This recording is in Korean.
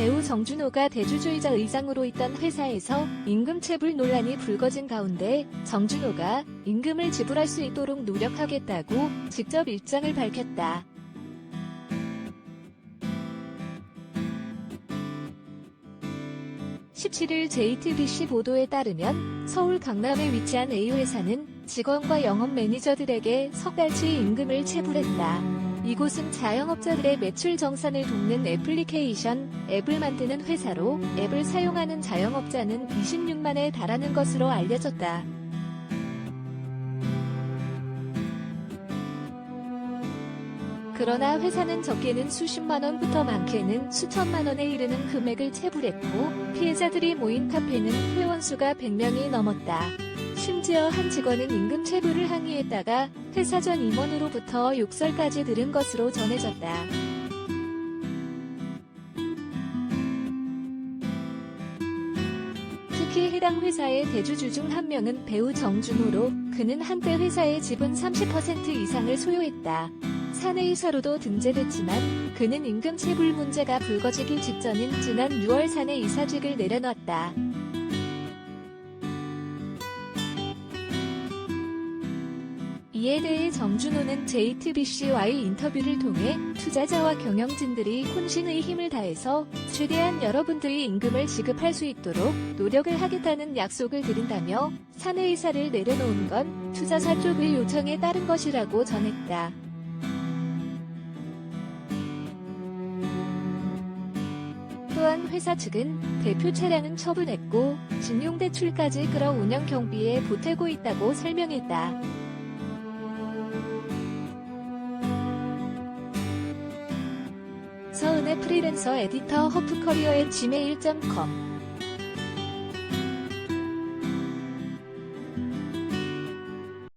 배우 정준호가 대주주이자 의장으로 있던 회사에서 임금 체불 논란이 불거진 가운데 정준호가 임금을 지불할 수 있도록 노력하겠다고 직접 입장을 밝혔다. (17일) JTBC 보도에 따르면 서울 강남에 위치한 A회사는 직원과 영업 매니저들에게 석 달치 임금을 체불했다. 이곳은 자영업자들의 매출 정산을 돕는 애플리케이션, 앱을 만드는 회사로 앱을 사용하는 자영업자는 26만에 달하는 것으로 알려졌다. 그러나 회사는 적게는 수십만 원부터 많게는 수천만 원에 이르는 금액을 체불했고 피해자들이 모인 카페는 회원수가 100명이 넘었다. 심지어 한 직원은 임금 체불을 항의했다가 회사 전 임원으로부터 욕설까지 들은 것으로 전해졌다. 특히 해당 회사의 대주주 중 한 명은 배우 정준호로 그는 한때 회사의 지분 30% 이상을 소유했다. 사내이사로도 등재됐지만 그는 임금 체불 문제가 불거지기 직전인 지난 6월 사내이사직을 내려놨다. 이에 대해 정준호는 JTBC와의 인터뷰를 통해 투자자와 경영진들이 혼신의 힘을 다해서 최대한 여러분들이 임금을 지급할 수 있도록 노력을 하겠다는 약속을 드린다며 사내이사를 내려놓은 건 투자사 쪽의 요청에 따른 것이라고 전했다. 또한 회사 측은 대표 차량은 처분했고 신용대출까지 끌어 운영 경비에 보태고 있다고 설명했다. 서은의 프리랜서 에디터 허프커리어의 gmail.com